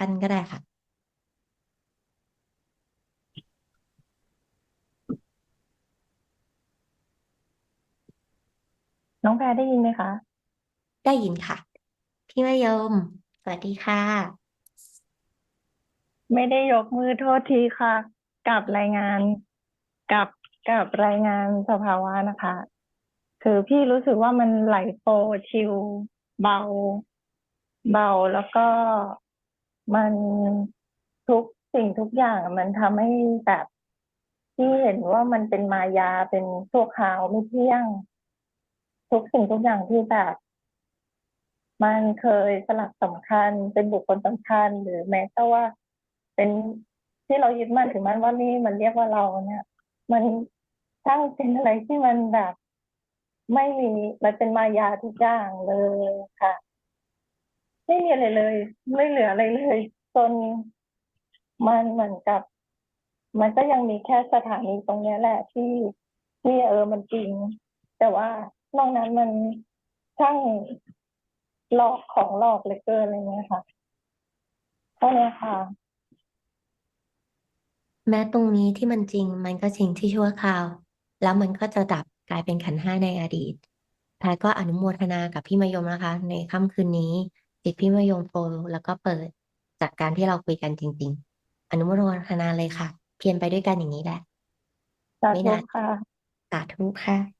ท่านก็ได้ค่ะน้องแพรได้ยินไหมคะ ได้ยินค่ะ พี่มะยม สวัสดีค่ะ ไม่ได้ยกมือโทษทีค่ะ กับรายงานกับกับรายงานสภาวะนะคะ คือพี่รู้สึกว่ามันไหลโฟลว์ชิลเบา เบาแล้วก็ มันทุกสิ่งทุกอย่างมันทำให้แบบที่เห็นว่ามันเป็นมายาเป็นชั่วคราวไม่เที่ยง ทุกสิ่งทุกอย่างที่แบบมันเคยสลักสำคัญ เป็นบุคคลสำคัญ หรือแม้แต่ว่าเป็นที่เรายึดมั่นถือมั่นว่านี่มันเรียกว่าเราเนี่ย มันช่างเป็นอะไรที่มันแบบ ไม่มีมันเป็นมายาทุกอย่างเลยค่ะ ม่มีอะไรเลย ไม่เหลืออะไรเลยจนมันเหมือนกับ มันก็ยังมีแค่สถานีตรงนี้แหละที่ที่เออมันจริง แต่ว่านอกนั้นมันช่างหลอกของหลอกเหลยเกินอะไรเงี้ยค่ะเท่านี้ค่ะ แม้ตรงนี้ที่มันจริง มันก็จริงที่ชั่วคราว แล้วมันก็จะดับกลายเป็นขันห้าในอดีตแพรก็อนุโมทนากับพี่มะยมนะคะ ในค่ำคืนนี้ จิตพี่มยงโฟลแล้วก็เปิดจากการที่เราคุยกันจริง ๆ อนุโมทนาเลยค่ะ เพียรไปด้วยกันอย่างนี้แหละ สาไม่ธุนาน ค่ะ สาธุค่ะ